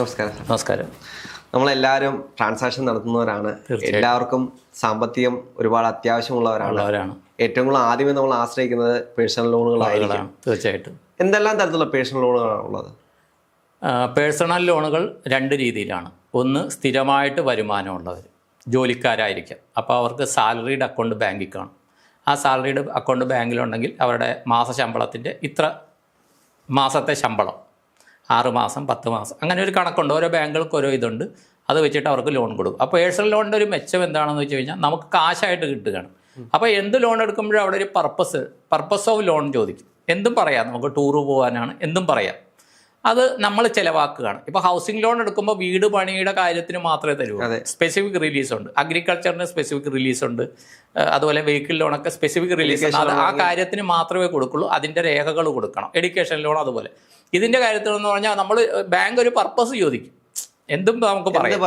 നമസ്കാരം. നമസ്കാരം. നമ്മളെല്ലാവരും ട്രാൻസാക്ഷൻ നടത്തുന്നവരാണ്. എല്ലാവർക്കും സാമ്പത്തികം ഒരുപാട് അത്യാവശ്യമുള്ളവരാണ്. ഏറ്റവും കൂടുതൽ ആദ്യമേ നമ്മൾ ആശ്രയിക്കുന്നത് പേഴ്സണൽ ലോണുകളായിരിക്കും തീർച്ചയായിട്ടും. എന്തെല്ലാം തരത്തിലുള്ള പേഴ്സണൽ ലോണുകളാണ് ഉള്ളത്? പേഴ്സണൽ ലോണുകൾ രണ്ട് രീതിയിലാണ്. ഒന്ന് സ്ഥിരമായിട്ട് വരുമാനമുള്ളവർ ജോലിക്കാരായിരിക്കാം. അപ്പോൾ അവർക്ക് സാലറിയുടെ അക്കൗണ്ട് ബാങ്കിൽ കാണും. ആ സാലറിയുടെ അക്കൗണ്ട് ബാങ്കിലുണ്ടെങ്കിൽ അവരുടെ മാസ ശമ്പളത്തിന്റെ ഇത്ര മാസത്തെ ശമ്പളം. ആറ് മാസം പത്ത് മാസം. അങ്ങനെ ഒരു കണക്കുണ്ട്. ഓരോ ബാങ്കുകൾക്ക് ഓരോ ഇതുണ്ട്. അത് വെച്ചിട്ട് അവർക്ക് ലോൺ കൊടുക്കും. അപ്പോൾ പേഴ്സണൽ ലോണിന്റെ ഒരു മെച്ചം എന്താണെന്ന് വെച്ച് കഴിഞ്ഞാൽ നമുക്ക് കാശായിട്ട് കിട്ടുകയാണ്. അപ്പോൾ എന്ത് ലോൺ എടുക്കുമ്പോഴും അവിടെ ഒരു പർപ്പസ് പർപ്പസ് ഓഫ് ലോൺ ചോദിക്കും. എന്തും പറയാം. നമുക്ക് ടൂറ് പോകാനാണ് എന്തും പറയാം. അത് നമ്മൾ ചിലവാക്കുകയാണ്. ഇപ്പൊ ഹൗസിംഗ് ലോൺ എടുക്കുമ്പോൾ വീട് പണിയുടെ കാര്യത്തിന് മാത്രമേ തരൂ. സ്പെസിഫിക് റിലീസ് ഉണ്ട്. അഗ്രികൾച്ചറിന് സ്പെസിഫിക് റിലീസ് ഉണ്ട്. അതുപോലെ വെഹിക്കിൾ ലോണൊക്കെ സ്പെസിഫിക് റിലീസ് ഉണ്ട്. ആ കാര്യത്തിന് മാത്രമേ കൊടുക്കുള്ളൂ. അതിന്റെ രേഖകൾ കൊടുക്കണം. എഡ്യൂക്കേഷൻ ലോൺ അതുപോലെ. ഇതിന്റെ കാര്യത്തിൽ എന്ന് പറഞ്ഞാൽ നമ്മൾ ബാങ്ക് ഒരു പർപ്പസ് ചോദിക്കും. എന്തും നമുക്ക് പറയാം.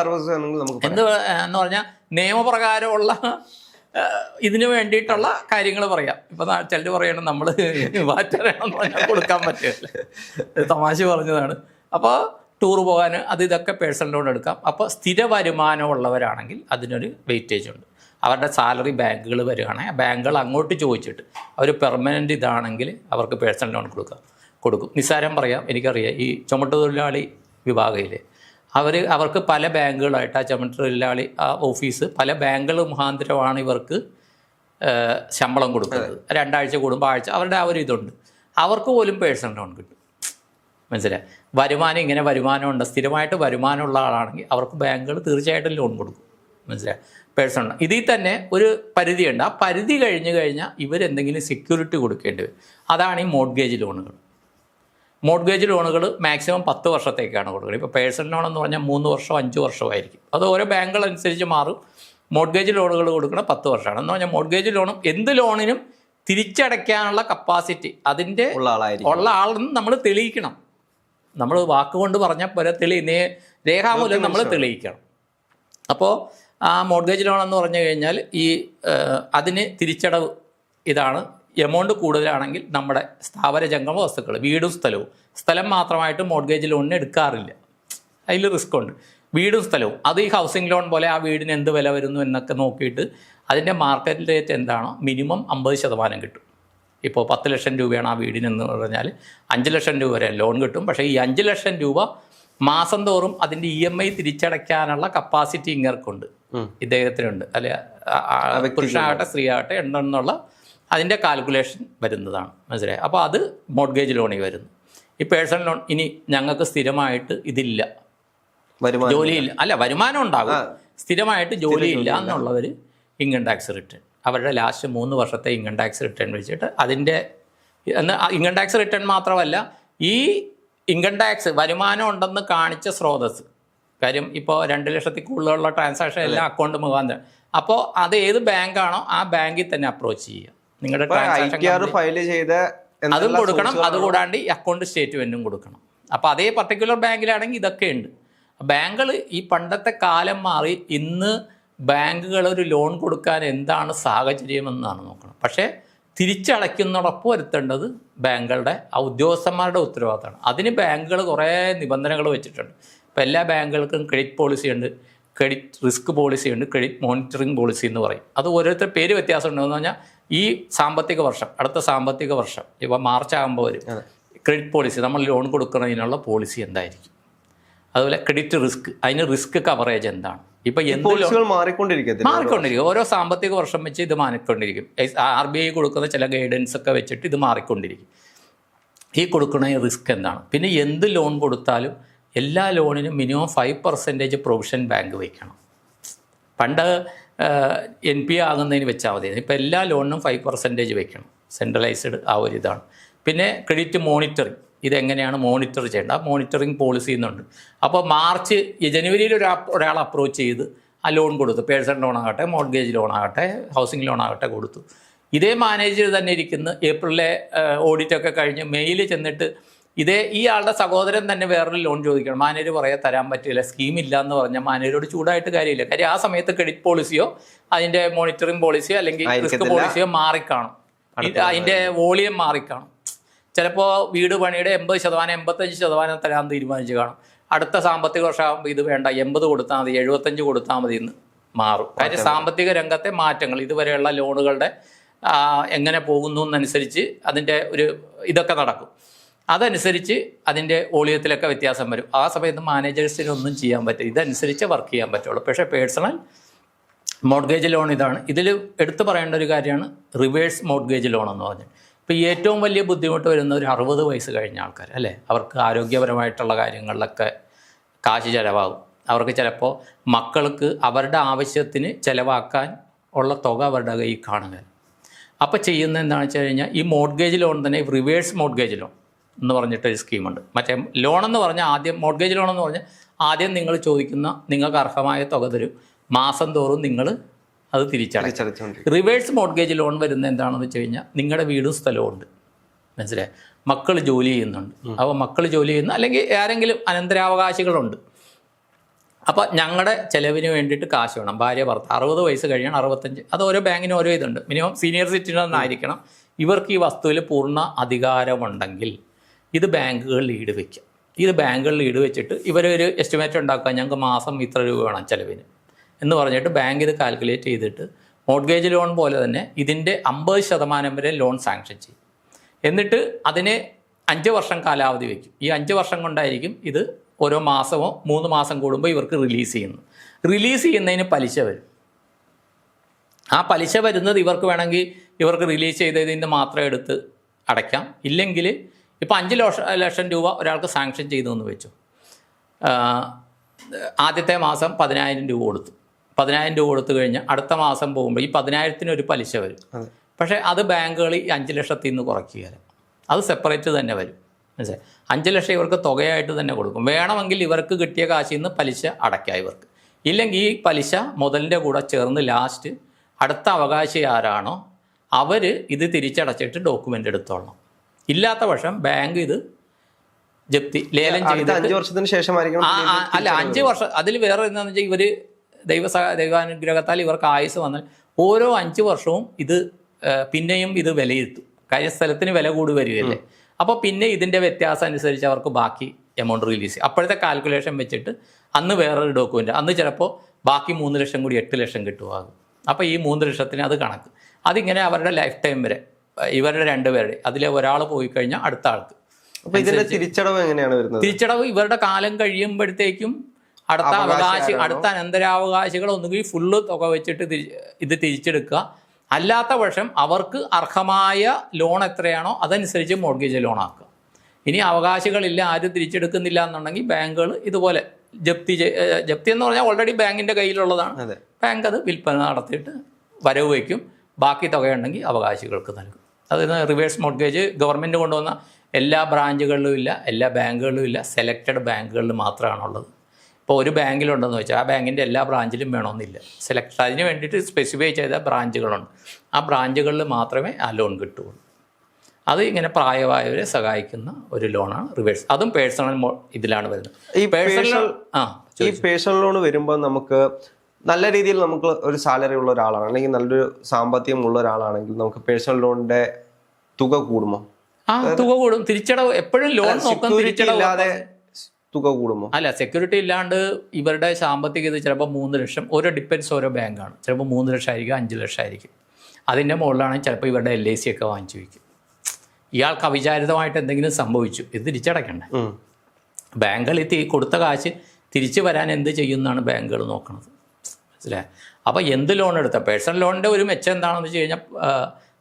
എന്ത് എന്ന് പറഞ്ഞാൽ നിയമപ്രകാരമുള്ള ഇതിനു വേണ്ടിയിട്ടുള്ള കാര്യങ്ങൾ പറയാം. ഇപ്പൊ ചിലർ പറയണം നമ്മൾ വാറ്ററാണെന്ന് പറഞ്ഞാൽ കൊടുക്കാൻ പറ്റില്ല. തമാശ പറഞ്ഞതാണ്. അപ്പോൾ ടൂർ പോകാൻ അത് ഇതൊക്കെ പേഴ്സണൽ ലോൺ എടുക്കാം. അപ്പോൾ സ്ഥിര വരുമാനമുള്ളവരാണെങ്കിൽ അതിനൊരു വെയിറ്റേജ് ഉണ്ട്. അവരുടെ സാലറി ബാങ്കുകൾ വരികയാണെങ്കിൽ ബാങ്കുകൾ അങ്ങോട്ട് ചോദിച്ചിട്ട് അവർ പെർമനന്റ് ഇതാണെങ്കിൽ അവർക്ക് പേഴ്സണൽ ലോൺ കൊടുക്കാം കൊടുക്കും. നിസ്സാരം പറയാം എനിക്കറിയാം. ഈ ചുമട്ടുതൊഴിലാളി വിഭാഗയിൽ അവർ അവർക്ക് പല ബാങ്കുകളായിട്ട് ആ ചുമട്ടുതൊഴിലാളി ആ ഓഫീസ് പല ബാങ്കുകൾ മുഖാന്തരമാണ് ഇവർക്ക് ശമ്പളം കൊടുക്കുന്നത്. രണ്ടാഴ്ച കൂടുമ്പോൾ ആഴ്ച അവരുടെ ആ ഒരു ഇതുണ്ട്. അവർക്ക് പോലും പേഴ്സണൽ ലോൺ കിട്ടും. മനസ്സിലായി? വരുമാനം ഇങ്ങനെ വരുമാനമുണ്ട്. സ്ഥിരമായിട്ട് വരുമാനമുള്ള ആളാണെങ്കിൽ അവർക്ക് ബാങ്കുകൾ തീർച്ചയായിട്ടും ലോൺ കൊടുക്കും. മനസ്സിലായി? പേഴ്സണൽ ഇതിൽ തന്നെ ഒരു പരിധിയുണ്ട്. ആ പരിധി കഴിഞ്ഞ് കഴിഞ്ഞാൽ ഇവരെന്തെങ്കിലും സെക്യൂരിറ്റി കൊടുക്കേണ്ടി വരും. അതാണ് ഈ മോഡ്ഗേജ് ലോണുകൾ മോഡ്ഗേജ് ലോണുകൾ മാക്സിമം പത്ത് വർഷത്തേക്കാണ് കൊടുക്കുന്നത്. ഇപ്പോൾ പേഴ്സണൽ ലോൺ എന്ന് പറഞ്ഞാൽ മൂന്ന് വർഷം അഞ്ച് വർഷമായിരിക്കും അത് ഓരോ ബാങ്കുകൾ അനുസരിച്ച് മാറും. മോഡ്ഗേജ് ലോണുകൾ കൊടുക്കുന്ന പത്ത് വർഷമാണ്. എന്ന് പറഞ്ഞാൽ മോഡ്ഗേജ് ലോണും എന്ത് ലോണിനും തിരിച്ചടയ്ക്കാനുള്ള കപ്പാസിറ്റി അതിന്റെ ഉള്ള ആളായിരിക്കും ഉള്ള ആളെന്ന് നമ്മൾ തെളിയിക്കണം. നമ്മൾ വാക്കുകൊണ്ട് പറഞ്ഞാൽ പോലെ തെളി നേ- രേഖാമൂലം നമ്മൾ തെളിയിക്കണം. അപ്പോൾ ആ മോഡ്ഗേജ് ലോൺ എന്ന് പറഞ്ഞു കഴിഞ്ഞാൽ ഈ അതിന് തിരിച്ചടവ് ഇതാണ്. എമൗണ്ട് കൂടുതലാണെങ്കിൽ നമ്മുടെ സ്ഥാപന ജംഗമ വസ്തുക്കൾ വീടും സ്ഥലവും. സ്ഥലം മാത്രമായിട്ട് മോഡ്ഗേജ് ലോണിന് എടുക്കാറില്ല. അതിൽ റിസ്ക് ഉണ്ട്. വീടും സ്ഥലവും. അത് ഈ ഹൗസിംഗ് ലോൺ പോലെ ആ വീടിന് എന്ത് വില വരുന്നു എന്നൊക്കെ നോക്കിയിട്ട് അതിന്റെ മാർക്കറ്റ് റേറ്റ് എന്താണോ മിനിമം അമ്പത് ശതമാനം കിട്ടും. ഇപ്പോൾ പത്ത് ലക്ഷം രൂപയാണ് ആ വീടിനെന്ന് പറഞ്ഞാൽ അഞ്ച് ലക്ഷം രൂപ വരെ ലോൺ കിട്ടും. പക്ഷേ ഈ അഞ്ച് ലക്ഷം രൂപ മാസം തോറും അതിന്റെ ഇ എം ഐ തിരിച്ചടയ്ക്കാനുള്ള കപ്പാസിറ്റി ഇങ്ങർക്കുണ്ട്. ഇദ്ദേഹത്തിനുണ്ട്. അല്ലെ പുരുഷനാകട്ടെ സ്ത്രീ ആകട്ടെ ഉണ്ടെന്നുള്ള അതിന്റെ കാൽക്കുലേഷൻ വരുന്നതാണ്. മനസ്സിലായി? അപ്പോൾ അത് മോഡ്ഗേജ് ലോണിൽ വരുന്നു. ഈ പേഴ്സണൽ ലോൺ ഇനി ഞങ്ങൾക്ക് സ്ഥിരമായിട്ട് ഇതില്ല. ജോലിയില്ല. അല്ല വരുമാനം ഉണ്ടാകും. സ്ഥിരമായിട്ട് ജോലിയില്ല എന്നുള്ളവർ ഇൻകം ടാക്സ് റിട്ടേൺ അവരുടെ ലാസ്റ്റ് മൂന്ന് വർഷത്തെ ഇൻകം ടാക്സ് റിട്ടേൺ വെച്ചിട്ട് അതിന്റെ ഇൻകം ടാക്സ് റിട്ടേൺ മാത്രമല്ല ഈ ഇൻകം ടാക്സ് വരുമാനം ഉണ്ടെന്ന് കാണിച്ച സ്രോതസ് കാര്യം ഇപ്പോൾ രണ്ട് ലക്ഷത്തിൽ കൂടുതലുള്ള ട്രാൻസാക്ഷൻ എല്ലാം അക്കൗണ്ട് മുഖാന്തരം. അപ്പോൾ അത് ഏത് ബാങ്കാണോ ആ ബാങ്കിൽ തന്നെ അപ്രോച്ച് ചെയ്യുക. നിങ്ങളുടെ ട്രാൻസാക്ഷൻ ഫയൽ ചെയ്ത അതും കൊടുക്കണം അതുകൂടാണ്ട് ഈ അക്കൗണ്ട് സ്റ്റേറ്റ്മെന്റും കൊടുക്കണം. അപ്പോൾ അതേ പർട്ടിക്കുലർ ബാങ്കിലാണെങ്കിൽ ഇതൊക്കെ ഉണ്ട്. ബാങ്കുകൾ ഈ പണ്ടത്തെ കാലം മാറി ഇന്ന് ബാങ്കുകൾ ഒരു ലോൺ കൊടുക്കാൻ എന്താണ് സാഹചര്യം എന്നാണ് നോക്കണം. പക്ഷേ തിരിച്ചടയ്ക്കുന്നതോടൊപ്പം വരുത്തേണ്ടത് ബാങ്കുകളുടെ ആ ഉദ്യോഗസ്ഥന്മാരുടെ ഉത്തരവാദിത്തമാണ്. അതിന് ബാങ്കുകൾ കുറേ നിബന്ധനകൾ വെച്ചിട്ടുണ്ട്. ഇപ്പോൾ എല്ലാ ബാങ്കുകൾക്കും ക്രെഡിറ്റ് പോളിസി ഉണ്ട് ക്രെഡിറ്റ് റിസ്ക് പോളിസി ഉണ്ട് ക്രെഡിറ്റ് മോണിറ്ററിംഗ് പോളിസി എന്ന് പറയും. അത് ഓരോരുത്തർ പേര് വ്യത്യാസം ഉണ്ടെന്ന് പറഞ്ഞാൽ ഈ സാമ്പത്തിക വർഷം അടുത്ത സാമ്പത്തിക വർഷം ഇപ്പോൾ മാർച്ച് ആകുമ്പോൾ വരും. ക്രെഡിറ്റ് പോളിസി നമ്മൾ ലോൺ കൊടുക്കുന്നതിനുള്ള പോളിസി എന്തായിരിക്കും? അതുപോലെ ക്രെഡിറ്റ് റിസ്ക് അതിന് റിസ്ക് കവറേജ് എന്താണ്? ഇപ്പോൾ എന്ത് മാറിക്കൊണ്ടിരിക്കും മാറിക്കൊണ്ടിരിക്കും. ഓരോ സാമ്പത്തിക വർഷം വെച്ച് ഇത് മാറിക്കൊണ്ടിരിക്കും. ആർ ബി ഐ കൊടുക്കുന്ന ചില ഗൈഡൻസ് ഒക്കെ വെച്ചിട്ട് ഇത് മാറിക്കൊണ്ടിരിക്കും. ഈ കൊടുക്കുന്ന റിസ്ക് എന്താണ്? പിന്നെ എന്ത് ലോൺ കൊടുത്താലും എല്ലാ ലോണിനും minimum five percentage provision bank വയ്ക്കണം പണ്ട് എൻ പി ആകുന്നതിന് വെച്ചാൽ മതി. ഇപ്പോൾ എല്ലാ ലോണിനും ഫൈവ് പെർസെന്റേജ് വയ്ക്കണം സെൻട്രലൈസ്ഡ് ആ ഒരു ഇതാണ്. പിന്നെ ക്രെഡിറ്റ് മോണിറ്ററിങ് ഇതെങ്ങനെയാണ് മോണിറ്റർ ചെയ്യേണ്ടത്? ആ മോണിറ്ററിങ് പോളിസി എന്നുണ്ട് അപ്പോൾ മാർച്ച് ജനുവരിയിൽ ഒരു ഒരാൾ അപ്രോച്ച് ചെയ്ത് ആ ലോൺ കൊടുത്തു. പേഴ്സണൽ ലോൺ ആകട്ടെ മോർഗേജ് ലോൺ ആകട്ടെ ഹൗസിംഗ് ലോൺ ആകട്ടെ കൊടുത്തു. ഇതേ മാനേജർ തന്നെ ഇരിക്കുന്ന. ഏപ്രിലെ ഓഡിറ്റൊക്കെ കഴിഞ്ഞ് മെയിൽ ചെന്നിട്ട് ഇതേ ഈ ആളുടെ സഹോദരൻ തന്നെ വേറൊരു ലോൺ ചോദിക്കണം. മാനേജർ പറയാ തരാൻ പറ്റില്ല സ്കീം ഇല്ല എന്ന് പറഞ്ഞാൽ മാനേജറോട് ചൂടായിട്ട് കാര്യമില്ല. കാര്യം ആ സമയത്ത് ക്രെഡിറ്റ് പോളിസിയോ അതിന്റെ മോണിറ്ററിംഗ് പോളിസിയോ അല്ലെങ്കിൽ റിസ്ക്. പോളിസിയോ മാറിക്കാണും. അതിന്റെ വോളിയം മാറിക്കാണും. ചിലപ്പോൾ വീട് പണിയുടെ എൺപത് ശതമാനം എൺപത്തഞ്ച് ശതമാനം തരാൻ തീരുമാനിച്ചു കാണും. അടുത്ത സാമ്പത്തിക വർഷമാകുമ്പോൾ ഇത് വേണ്ട എൺപത് കൊടുത്താൽ മതി എഴുപത്തഞ്ച് കൊടുത്താൽ മതി എന്ന് മാറും. കാര്യം സാമ്പത്തിക രംഗത്തെ മാറ്റങ്ങൾ ഇതുവരെയുള്ള ലോണുകളുടെ എങ്ങനെ പോകുന്നു എന്നനുസരിച്ച് അതിന്റെ ഒരു ഇതൊക്കെ നടക്കും. അതനുസരിച്ച് അതിന്റെ വോളിയത്തിലൊക്കെ വ്യത്യാസം വരും. ആ സമയത്ത് മാനേജേഴ്സിന് ഒന്നും ചെയ്യാൻ പറ്റില്ല. ഇതനുസരിച്ച് വർക്ക് ചെയ്യാൻ പറ്റുള്ളൂ. പക്ഷേ പേഴ്സണൽ മോഡ്ഗേജ് ലോൺ ഇതാണ്. ഇതിൽ എടുത്തു പറയേണ്ട ഒരു കാര്യമാണ് റിവേഴ്സ് മോഡ്ഗേജ് ലോൺ എന്ന് പറഞ്ഞത് ഇപ്പോൾ ഏറ്റവും വലിയ ബുദ്ധിമുട്ട് വരുന്ന ഒരു അറുപത് വയസ്സ് കഴിഞ്ഞ ആൾക്കാർ അല്ലേ? അവർക്ക് ആരോഗ്യപരമായിട്ടുള്ള കാര്യങ്ങളിലൊക്കെ കാശ് ചിലവാകും. അവർക്ക് ചിലപ്പോൾ മക്കൾക്ക് അവരുടെ ആവശ്യത്തിന് ചിലവാക്കാൻ ഉള്ള തുക അവരുടെ കയ്യിൽ കാണുക. അപ്പോൾ ചെയ്യുന്നത് എന്താണെന്ന് വെച്ച് കഴിഞ്ഞാൽ ഈ മോഡ്ഗേജ് ലോൺ തന്നെ റിവേഴ്സ് മോഡ്ഗേജ് ലോൺ എന്ന് പറഞ്ഞിട്ട് ഒരു സ്കീമുണ്ട്. മറ്റേ ലോൺ എന്ന് പറഞ്ഞാൽ ആദ്യം മോർഗേജ് ലോൺ എന്ന് പറഞ്ഞാൽ ആദ്യം നിങ്ങൾ ചോദിക്കുന്ന നിങ്ങൾക്ക് അർഹമായ തുക തരും. മാസം തോറും നിങ്ങൾ അത് തിരിച്ചടയ്ക്കും. റിവേഴ്സ് മോർഗേജ് ലോൺ വരുന്ന എന്താണെന്ന് വെച്ച് കഴിഞ്ഞാൽ നിങ്ങളുടെ വീടും സ്ഥലവും ഉണ്ട്. മനസ്സിലായി? മക്കൾ ജോലി ചെയ്യുന്നുണ്ട്. അപ്പോൾ മക്കൾ ജോലി ചെയ്യുന്ന അല്ലെങ്കിൽ ആരെങ്കിലും അനന്തരാവകാശികളുണ്ട്. അപ്പോൾ ഞങ്ങളുടെ ചിലവിന് വേണ്ടിയിട്ട് കാശ് വേണം. ഭാര്യ ഭർത്ത അറുപത് വയസ്സ് കഴിയണം അറുപത്തഞ്ച്. അത് ഓരോ ബാങ്കിന് ഓരോ ഇതുണ്ട്. മിനിമം സീനിയർ സിറ്റിസൺ ആയിരിക്കണം. ഇവർക്ക് ഈ വസ്തുവിൽ പൂർണ അധികാരമുണ്ടെങ്കിൽ ഇത് ബാങ്കുകളിൽ ഈട് വയ്ക്കാം ഇത് ബാങ്കുകളിൽ ഈട് വെച്ചിട്ട് ഇവരൊരു എസ്റ്റിമേറ്റ് ഉണ്ടാക്കുക ഞങ്ങൾക്ക് മാസം ഇത്ര രൂപ വേണം ചിലവിന്. എന്ന് പറഞ്ഞിട്ട് ബാങ്ക് ഇത് കാൽക്കുലേറ്റ് ചെയ്തിട്ട് മോഡ്ഗേജ് ലോൺ പോലെ തന്നെ ഇതിന്റെ അമ്പത് ശതമാനം വരെ ലോൺ സാങ്ഷൻ ചെയ്യും. എന്നിട്ട് അതിന് അഞ്ച് വർഷം കാലാവധി വയ്ക്കും ഈ അഞ്ച് വർഷം കൊണ്ടായിരിക്കും ഇത് ഓരോ മാസമോ മൂന്ന് മാസം കൂടുമ്പോൾ ഇവർക്ക് റിലീസ് ചെയ്യുന്നു റിലീസ് ചെയ്യുന്നതിന് പലിശ വരും. ആ പലിശ വരുന്നത് ഇവർക്ക് വേണമെങ്കിൽ ഇവർക്ക് റിലീസ് ചെയ്തതിന് മാത്രം എടുത്ത് അടയ്ക്കാം. ഇല്ലെങ്കിൽ ഇപ്പോൾ അഞ്ച് ലക്ഷം ലക്ഷം രൂപ ഒരാൾക്ക് സാങ്ഷൻ ചെയ്തു എന്ന് വെച്ചു. ആദ്യത്തെ മാസം പതിനായിരം രൂപ കൊടുത്തു. പതിനായിരം രൂപ കൊടുത്തു കഴിഞ്ഞാൽ അടുത്ത മാസം പോകുമ്പോൾ ഈ പതിനായിരത്തിന് ഒരു പലിശ വരും. പക്ഷേ അത് ബാങ്കുകൾ ഈ അഞ്ച് ലക്ഷത്തിൽ നിന്ന് കുറയ്ക്കുകയില്ല അത് സെപ്പറേറ്റ് തന്നെ വരും. മനസ്സിലായി? അഞ്ച് ലക്ഷം ഇവർക്ക് തുകയായിട്ട് തന്നെ കൊടുക്കും. വേണമെങ്കിൽ ഇവർക്ക് കിട്ടിയ കാശിൽ നിന്ന് പലിശ അടയ്ക്കാം ഇവർക്ക്. ഇല്ലെങ്കിൽ ഈ പലിശ മുതലിന്റെ കൂടെ ചേർന്ന് ലാസ്റ്റ് അടുത്ത അവകാശി ആരാണോ അവർ ഇത് തിരിച്ചടച്ചിട്ട് ഡോക്യുമെന്റ് എടുത്തോളണം. ഇല്ലാത്ത പക്ഷം ബാങ്ക് ഇത് ജപ്തി ലേലം ചെയ്ത് അഞ്ച് വർഷത്തിന് ശേഷം അല്ല അഞ്ച് വർഷം അതിൽ വേറെ എന്താണെന്ന് വെച്ചാൽ ഇവർ ദൈവ ദൈവാനുഗ്രഹത്താൽ ഇവർക്ക് ആയുസ് വന്നാൽ ഓരോ അഞ്ച് വർഷവും ഇത് പിന്നെയും ഇത് വിലയിരുത്തും. കാര്യം സ്ഥലത്തിന് വില കൂടി വരികയല്ലേ അപ്പോൾ പിന്നെ ഇതിന്റെ വ്യത്യാസം അനുസരിച്ച് അവർക്ക് ബാക്കി എമൗണ്ട് റിലീസ് ചെയ്യും. അപ്പോഴത്തെ കാൽക്കുലേഷൻ വെച്ചിട്ട് അന്ന് വേറൊരു ഡോക്യുമെന്റ് അന്ന് ചിലപ്പോൾ ബാക്കി മൂന്ന് ലക്ഷം കൂടി എട്ട് ലക്ഷം കിട്ടുമാകും അപ്പോൾ ഈ മൂന്ന് ലക്ഷത്തിന് അത് കണക്ക്. അതിങ്ങനെ അവരുടെ ലൈഫ് ടൈം വരെ. ഇവരുടെ രണ്ടുപേരുടെ അതിലെ ഒരാൾ പോയി കഴിഞ്ഞാൽ അടുത്ത ആൾക്ക്. അപ്പൊ ഇതിന്റെ തിരിച്ചടവ് എങ്ങനെയാണ് വരുന്നത്? തിരിച്ചടവ് ഇവരുടെ കാലം കഴിയുമ്പോഴത്തേക്കും അടുത്ത അവകാശി അടുത്ത അനന്തരാവകാശികൾ ഒന്നുകിൽ ഫുള്ള് തുക വെച്ചിട്ട് ഇത് തിരിച്ചെടുക്കുക. അല്ലാത്ത പക്ഷം അവർക്ക് അർഹമായ ലോൺ എത്രയാണോ അതനുസരിച്ച് മോർഗേജ് ലോൺ ആക്കുക. ഇനി അവകാശികളില്ല ആരും തിരിച്ചെടുക്കുന്നില്ല എന്നുണ്ടെങ്കിൽ ബാങ്കുകൾ ഇതുപോലെ ജപ്തി ജപ്തി എന്ന് പറഞ്ഞാൽ ഓൾറെഡി ബാങ്കിന്റെ കയ്യിലുള്ളതാണ്. ബാങ്ക് അത് വിൽപ്പന നടത്തിയിട്ട് വരവ് വയ്ക്കും. ബാക്കി തുകയുണ്ടെങ്കിൽ അവകാശികൾക്ക് നൽകും. അതിന് റിവേഴ്സ് മോർഗേജ് ഗവൺമെന്റ് കൊണ്ടുവന്ന എല്ലാ ബ്രാഞ്ചുകളിലും ഇല്ല എല്ലാ ബാങ്കുകളിലും ഇല്ല സെലക്റ്റഡ് ബാങ്കുകളിൽ മാത്രമാണുള്ളത്. ഇപ്പോൾ ഒരു ബാങ്കിലുണ്ടെന്ന് വെച്ചാൽ ആ ബാങ്കിന്റെ എല്ലാ ബ്രാഞ്ചിലും വേണമെന്നില്ല. സെലക്ട് അതിന് വേണ്ടിയിട്ട് സ്പെസിഫൈ ചെയ്ത ബ്രാഞ്ചുകളുണ്ട് ആ ബ്രാഞ്ചുകളിൽ മാത്രമേ ആ ലോൺ കിട്ടുകയുള്ളൂ. അത് ഇങ്ങനെ പ്രായമായവരെ സഹായിക്കുന്ന ഒരു ലോണാണ് റിവേഴ്സ് അതും പേഴ്സണൽ ഇതിലാണ് വരുന്നത്. ഈ പേഴ്സണൽ ആ ഈ പേഴ്സണൽ ലോൺ വരുമ്പോൾ നമുക്ക് നല്ല രീതിയിൽ നമുക്ക് ഒരു സാലറി ഉള്ള ഒരാളാണ് അല്ലെങ്കിൽ നല്ലൊരു സാമ്പത്തികം ഉള്ള ഒരാളാണെങ്കിൽ നമുക്ക് പേഴ്സണൽ ലോണിന്റെ തുക കൂടുമോ? ആ തുക കൂടും. തിരിച്ചടവ് എപ്പോഴും ലോൺ നോക്കാൻ തിരിച്ചടവില്ലാതെ തിരിച്ചടവ് തുക കൂടുമോ? അല്ല സെക്യൂരിറ്റി ഇല്ലാണ്ട് ഇവരുടെ സാമ്പത്തിക ഇത് ചിലപ്പോൾ മൂന്ന് ലക്ഷം ഓരോ ഡിപ്പെൻസ് ഓരോ ബാങ്കാണ് ചിലപ്പോൾ മൂന്ന് ലക്ഷം ആയിരിക്കും അഞ്ച് ലക്ഷം ആയിരിക്കും. അതിന്റെ മുകളിലാണ് ചിലപ്പോൾ ഇവരുടെ എൽ ഐ സി ഒക്കെ വാങ്ങിച്ചു വയ്ക്കും. ഇയാൾക്ക് അവിചാരിതമായിട്ട് എന്തെങ്കിലും സംഭവിച്ചു. ഇത് തിരിച്ചടയ്ക്കണ്ടേ ബാങ്കുകളിൽ ബാങ്കുകൾ ഈ കൊടുത്ത കാശ് തിരിച്ചു വരാൻ എന്ത് ചെയ്യുമെന്നാണ് ബാങ്കുകൾ നോക്കുന്നത്. മനസ്സിലായി? അപ്പോൾ എന്ത് ലോൺ എടുത്ത? പേഴ്സണൽ ലോണിന്റെ ഒരു മെച്ചം എന്താണെന്ന് വെച്ച് കഴിഞ്ഞാൽ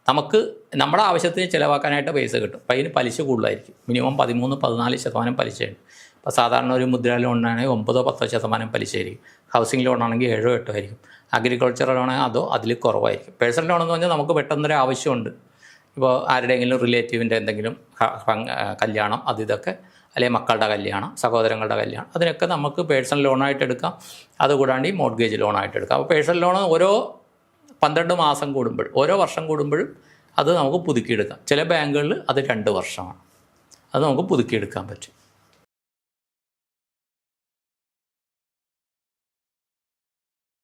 നമുക്ക് നമ്മുടെ ആവശ്യത്തിന് ചിലവാക്കാനായിട്ട് പൈസ കിട്ടും. അപ്പം അതിന് പലിശ കൂടുതലായിരിക്കും. മിനിമം പതിമൂന്ന് പതിനാല് ശതമാനം പലിശയുണ്ട്. ഇപ്പോൾ സാധാരണ ഒരു മുദ്ര ലോണിനാണെങ്കിൽ ഒമ്പതോ പത്തോ ശതമാനം പലിശയായിരിക്കും. ഹൗസിംഗ് ലോണാണെങ്കിൽ ഏഴോ എട്ടോ ആയിരിക്കും. അഗ്രികൾച്ചർ ലോണാണെങ്കിൽ അതോ അതിൽ കുറവായിരിക്കും. പേഴ്സണൽ ലോൺ എന്ന് പറഞ്ഞാൽ നമുക്ക് പെട്ടെന്നൊരു ആവശ്യമുണ്ട്. ഇപ്പോൾ ആരുടെയെങ്കിലും റിലേറ്റീവിന്റെ എന്തെങ്കിലും കല്യാണം അത് ഇതൊക്കെ അല്ലെങ്കിൽ മക്കളുടെ കല്യാണം സഹോദരങ്ങളുടെ കല്യാണം അതിനൊക്കെ നമുക്ക് പേഴ്സണൽ ലോണായിട്ട് എടുക്കാം. അതുകൂടാണ്ട് ഈ മോഡ്ഗേജ് ലോണായിട്ട് എടുക്കാം. അപ്പോൾ പേഴ്സണൽ ലോൺ ഓരോ പന്ത്രണ്ട് മാസം കൂടുമ്പോൾ ഓരോ വർഷം കൂടുമ്പോഴും അത് നമുക്ക് പുതുക്കിയെടുക്കാം. ചില ബാങ്കുകളിൽ അത് രണ്ട് വർഷമാണ്. അത് നമുക്ക് പുതുക്കിയെടുക്കാൻ പറ്റും.